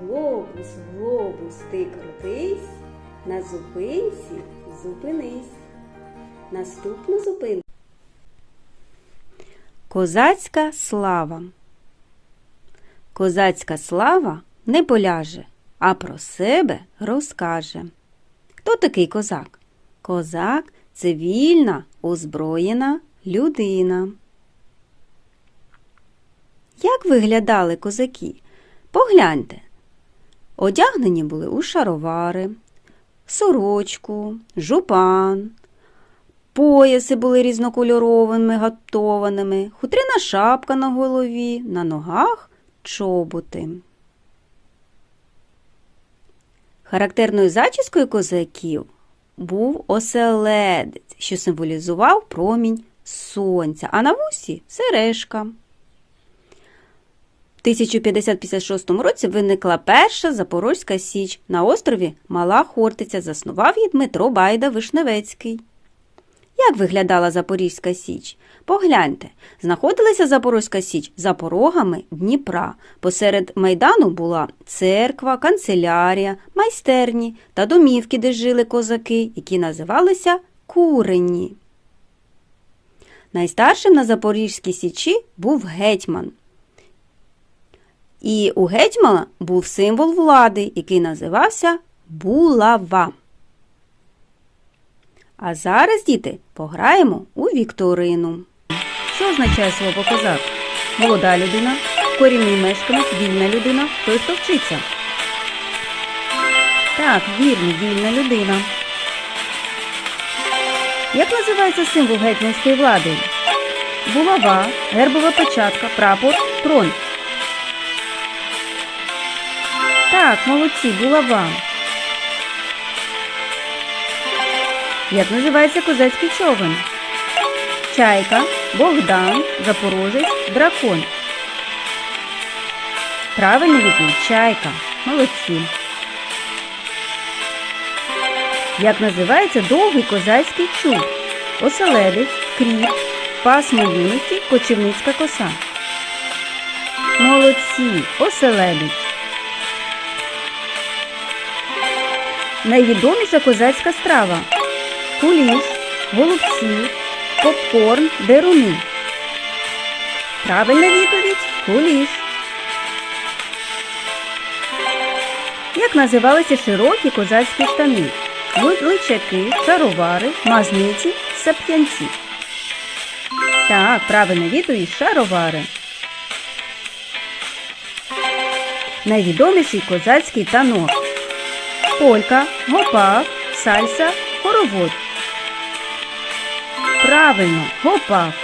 Глобус, глобус, ти крутись, на зупинці зупинись. Наступна зупинка. Козацька слава. Козацька слава не поляже, а про себе розкаже. Хто такий козак? Козак це вільна, озброєна людина. Як виглядали козаки? Погляньте. Одягнені були у шаровари, сорочку, жупан, пояси були різнокольоровими, гатованими, хутряна шапка на голові, на ногах чоботи. Характерною зачіскою козаків був оселедець, що символізував промінь сонця, а на вусі сережка. В 1056 році виникла перша Запорозька Січ. На острові Мала Хортиця заснував її Дмитро Байда Вишневецький. Як виглядала Запорізька Січ? Погляньте, знаходилася Запорозька Січ за порогами Дніпра. Посеред майдану була церква, канцелярія, майстерні та домівки, де жили козаки, які називалися Курені. Найстаршим на Запорізькій Січі був гетьман. І у гетьмана був символ влади, який називався булава. А зараз, діти, пограємо у вікторину. Що означає слово козак? Молода людина, корінний мешканець, вільна людина, той, хто вчиться. Так, вірно, вільна людина. Як називається символ гетьманської влади? Булава, гербова печатка, прапор, трон. Так, молодці, булава. Як називається козацький човен? Чайка, Богдан, Запорожець, дракон. Правильно відповідь чайка. Молодці. Як називається довгий козацький чуб? Оселедець, кріп, пасмо юності, кочівницька коса. Молодці, оселедець. Найвідоміша козацька страва. Куліш, голубці, попкорн, деруни. Правильна відповідь куліш. Як називалися широкі козацькі штани? Личаки, шаровари, мазниці, сап'янці. Так, правильна відповідь шаровари. Найвідоміший козацький танок. Полька, гопак, сальса, хоровод. Правильно, гопак.